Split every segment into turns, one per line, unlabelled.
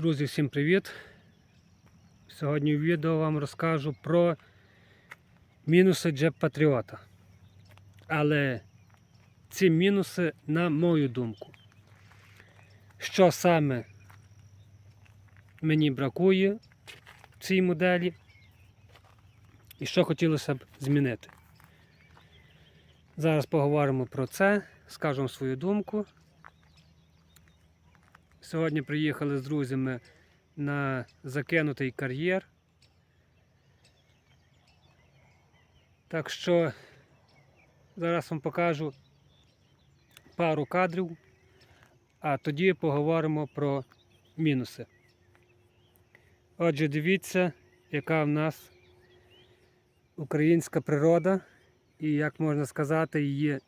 Друзі, всім привіт! Сьогодні в відео вам розкажу про мінуси Джеп Патріота. Але ці мінуси, на мою думку, що саме мені бракує в цій моделі і що хотілося б змінити. Зараз поговоримо про це, скажемо свою думку. Сьогодні приїхали з друзями на закинутий кар'єр. Так що зараз вам покажу пару кадрів, а тоді поговоримо про мінуси. Отже, дивіться, яка в нас українська природа і, як можна сказати, її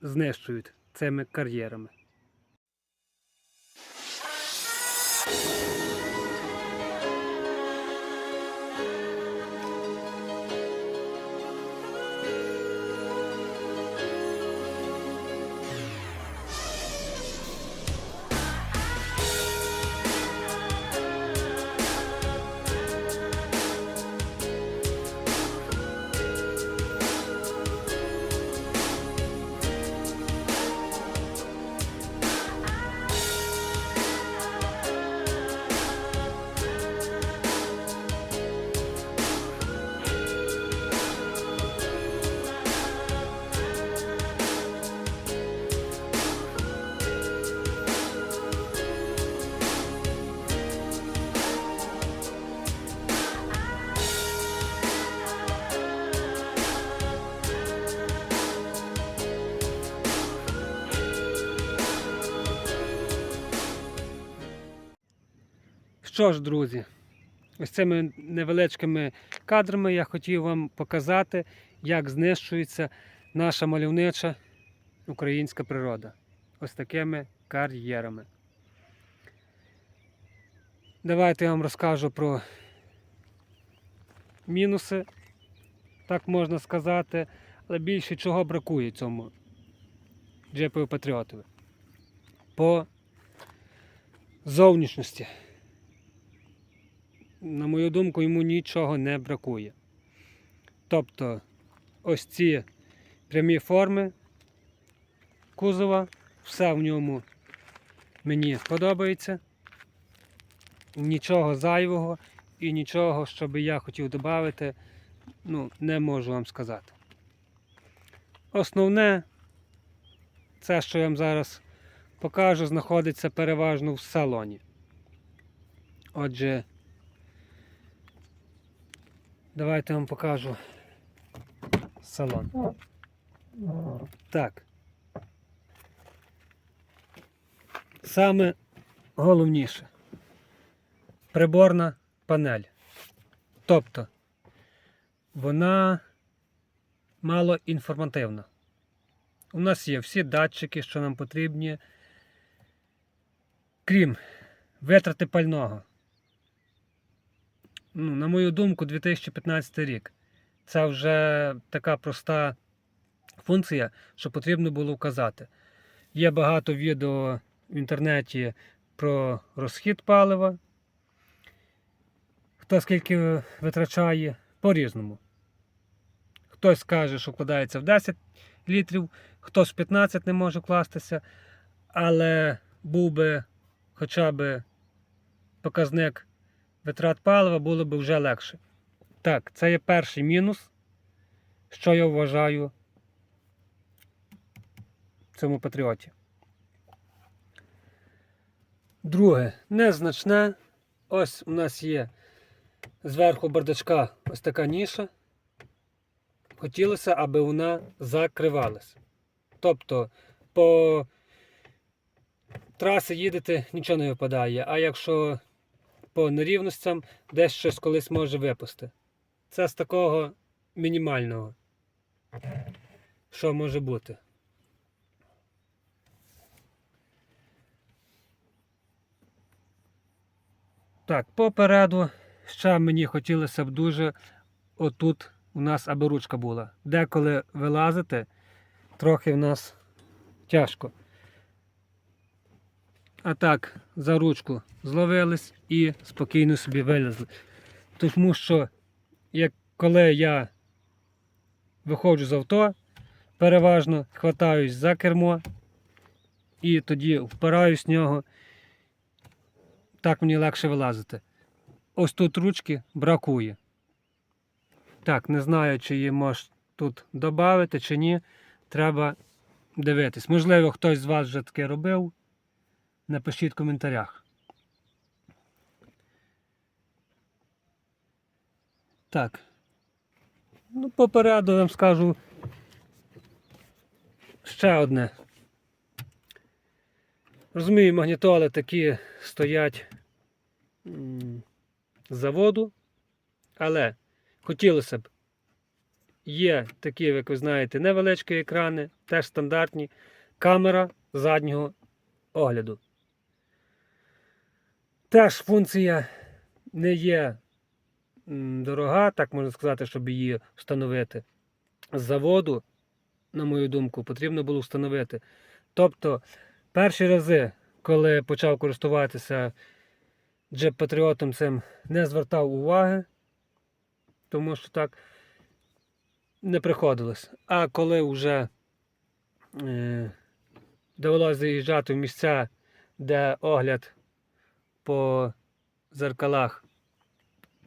знищують цими кар'єрами. Що ж, друзі, ось цими невеличкими кадрами я хотів вам показати, як знищується наша мальовнича українська природа. Ось такими кар'єрами. Давайте я вам розкажу про мінуси, так можна сказати, але більше чого бракує цьому джепові патріотові. По зовнішності на мою думку, йому нічого не бракує. Тобто ось ці прямі форми кузова, все в ньому мені подобається. Нічого зайвого і нічого, що би я хотів додати, ну, не можу вам сказати. Основне, це, що я вам зараз покажу, знаходиться переважно в салоні. Отже, Давайте я вам покажу салон. Так. Саме головніше приборна панель. Тобто вона мало інформативна. У нас є всі датчики, що нам потрібні, крім витрати пального ну, на мою думку, 2015 рік. Це вже така проста функція, що потрібно було вказати. Є багато відео в інтернеті про розхід палива. Хто скільки витрачає, по-різному. Хтось каже, що вкладається в 10 літрів, хтось в 15 не може вкластися, але був би хоча б показник витрат палива було б вже легше. Так, це є перший мінус, що я вважаю в цьому патріоті. Друге, незначне. Ось у нас є зверху бардачка ось така ніша. Хотілося, аби вона закривалась. Тобто по трасі їдете, нічого не випадає. А якщо по нерівностям десь щось колись може випасти. Це з такого мінімального, що може бути. Так, попереду ще мені хотілося б дуже отут у нас аби ручка була. Деколи вилазити, трохи в нас тяжко. А так, за ручку зловились і спокійно собі вилізли. Тому що, як коли я виходжу з авто, переважно хватаюсь за кермо і тоді впираюсь в нього. Так мені легше вилазити. Ось тут ручки бракує. Так, не знаю, чи її можеш тут додати чи ні. Треба дивитись. Можливо, хтось з вас вже таке робив. Напишіть в коментарях. Так. Ну, попереду я вам скажу ще одне. Розумію, магнітоли такі стоять з заводу, але хотілося б, є такі, як ви знаєте, невеличкі екрани, теж стандартні, камера заднього огляду. Теж функція не є дорога, так можна сказати, щоб її встановити. З заводу, на мою думку, потрібно було встановити. Тобто, перші рази, коли почав користуватися джеп Патріотом, цим не звертав уваги, тому що так не приходилось. А коли вже е, довелося заїжджати в місця, де огляд по зеркалах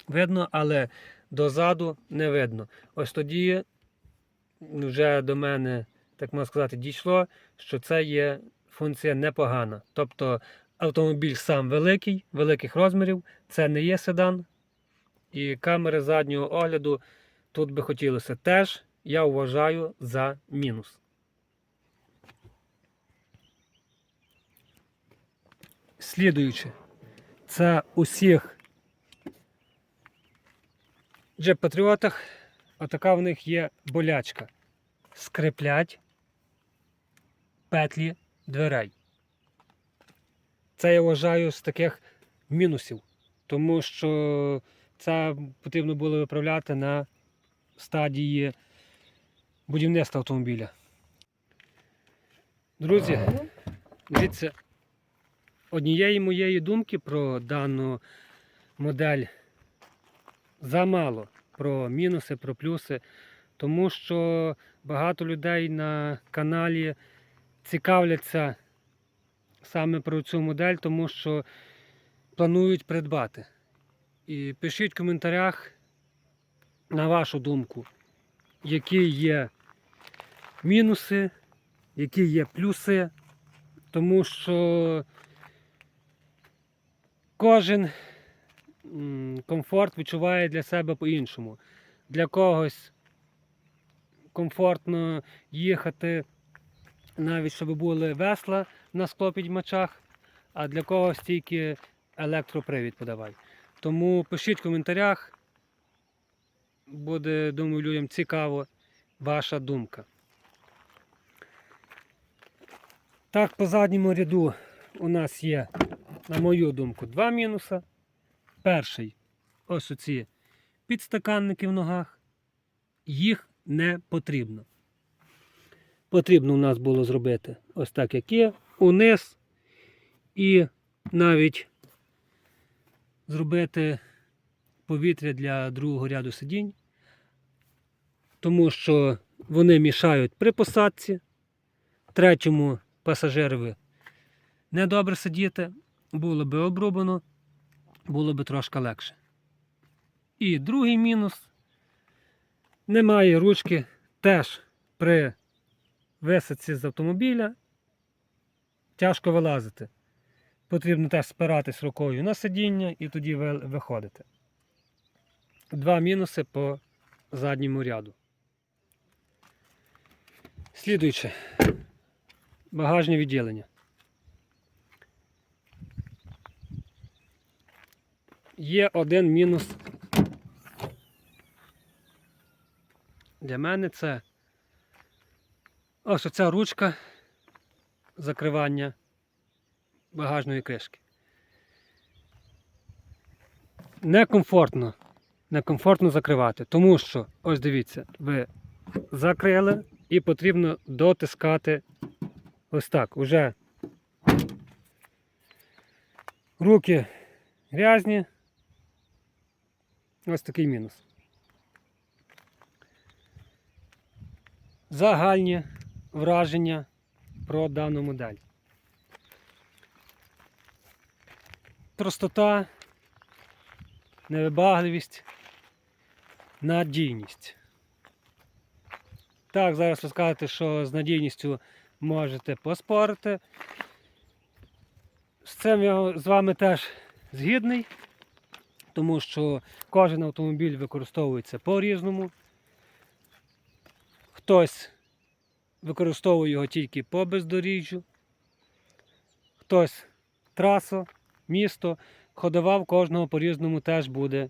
видно, але дозаду не видно. Ось тоді вже до мене, так можна сказати, дійшло, що це є функція непогана. Тобто автомобіль сам великий, великих розмірів, це не є седан. І камери заднього огляду тут би хотілося теж, я вважаю, за мінус. Слідуючи, це усіх джеп патріотах отака в них є болячка. Скриплять петлі дверей. Це я вважаю з таких мінусів, тому що це потрібно було виправляти на стадії будівництва автомобіля. Друзі, дивіться, однієї моєї думки про дану модель замало. Про мінуси, про плюси, тому що багато людей на каналі цікавляться саме про цю модель, тому що планують придбати. І пишіть в коментарях на вашу думку, які є мінуси, які є плюси, тому що кожен комфорт відчуває для себе по-іншому. Для когось комфортно їхати, навіть щоб були весла на склопідьмачах, а для когось тільки електропривід подавай. Тому пишіть в коментарях, буде, думаю, людям цікаво ваша думка. Так, по задньому ряду у нас є, на мою думку, два мінуси. Перший ось оці підстаканники в ногах. Їх не потрібно. Потрібно у нас було зробити ось так, як є, униз і навіть зробити повітря для другого ряду сидінь, тому що вони мішають при посадці. Третьому пасажирові недобре сидіти, було би обрубано, було би трошки легше. І другий мінус. Немає ручки теж при висадці з автомобіля. Тяжко вилазити. Потрібно теж спиратись рукою на сидіння і тоді виходити. Два мінуси по задньому ряду. Слідуюче. Багажне відділення. Є один мінус. Для мене це ось оця ручка закривання багажної кришки. Некомфортно. Некомфортно закривати, тому що, ось дивіться, ви закрили і потрібно дотискати ось так. Уже руки грязні. Ось такий мінус. Загальні враження про дану модель. Простота, невибагливість, надійність. Так, зараз ви скажете, що з надійністю можете поспорити. З цим я з вами теж згідний, тому що кожен автомобіль використовується по-різному. Хтось використовує його тільки по бездоріжжю, хтось трасу, місто, ходова в кожного по-різному теж буде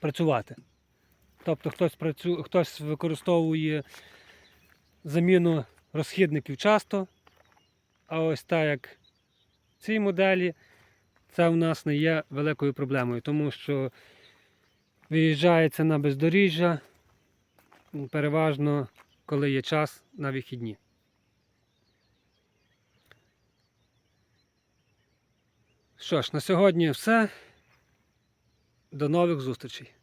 працювати. Тобто хтось, працю... хтось використовує заміну розхідників часто, а ось так як в цій моделі, це у нас не є великою проблемою, тому що виїжджається на бездоріжжя переважно, коли є час на вихідні. Що ж, на сьогодні все. До нових зустрічей.